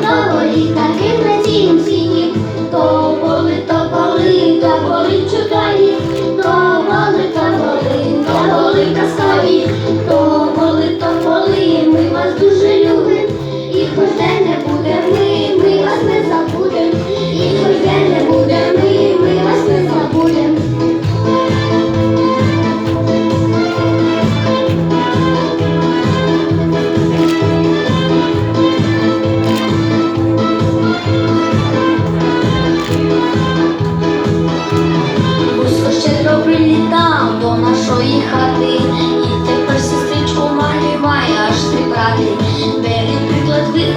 до горі, таким на то боли, та то боли, та боли, та боли то боли, та боли, ми вас дуже.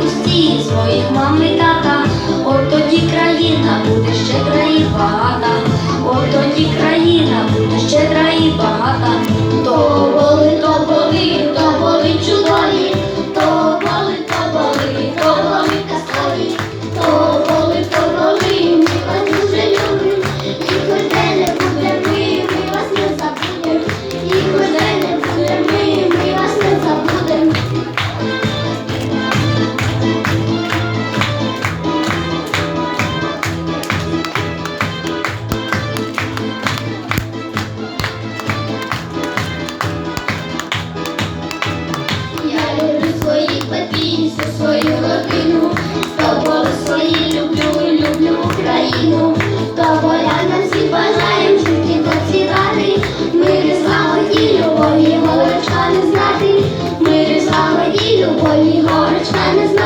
у всіх своїх мам і тата, от тоді країна буде щедра і багата, от тоді країна буде щедра і багата. time is